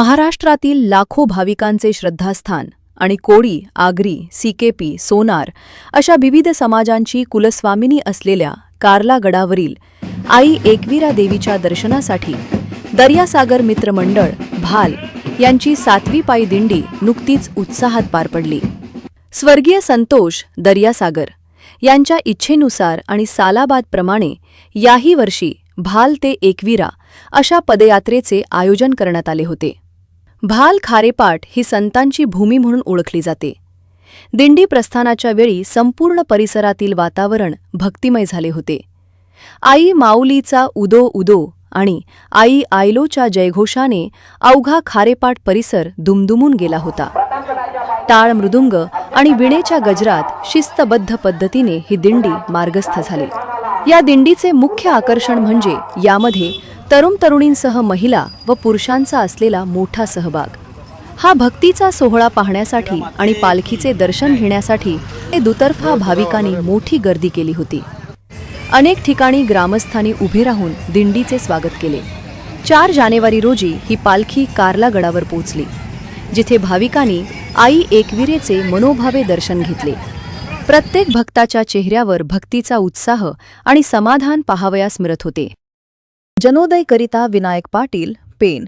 महाराष्ट्रातील लाखो भाविकांचे श्रद्धास्थान आणि कोळी आगरी सीकेपी सोनार अशा विविध समाजांची कुलस्वामिनी असलेल्या कार्ला गडावरील आई एकवीरा देवीच्या दर्शनासाठी दर्यासागर मित्र मंडळ भाल यांची सातवी पायी दिंडी नुकतीच उत्साहात पार पडली. स्वर्गीय संतोष दर्यासागर यांच्या इच्छेनुसार आणि सालाबादप्रमाणे याही वर्षी भाल ते एकवीरा अशा पदयात्रेचे आयोजन करण्यात आले होते. भाल खारेपाट ही संतांची भूमी म्हणून ओळखली जाते. दिंडी प्रस्थानाच्या वेळी संपूर्ण परिसरातील वातावरण भक्तिमय झाले होते. आई माऊलीचा उदो उदो आणि आई आयलोच्या जयघोषाने अवघा खारेपाट परिसर दुमदुमून गेला होता. टाळ मृदुंग आणि विणेच्या गजरात शिस्तबद्ध पद्धतीने ही दिंडी मार्गस्थ झाली. या दिंडीचे मुख्य आकर्षण म्हणजे यामध्ये तरुण तरुणींसह महिला व पुरुषांचा असलेला मोठा सहभाग. हा भक्तीचा सोहळा पाहण्यासाठी आणि पालखीचे दर्शन घेण्यासाठी ते दुतर्फा भाविकांनी मोठी गर्दी केली होती. अनेक ठिकाणी ग्रामस्थांनी उभे राहून दिंडीचे स्वागत केले. चार जानेवारी रोजी ही पालखी कारला गडावर पोहोचली जिथे भाविकांनी आई एकविरेचे मनोभावे दर्शन घेतले. प्रत्येक भक्ताच्या चेहऱ्यावर भक्तीचा उत्साह आणि समाधान पाहावयास मिळत होते. जनोदयकरिता विनायक पाटील पेन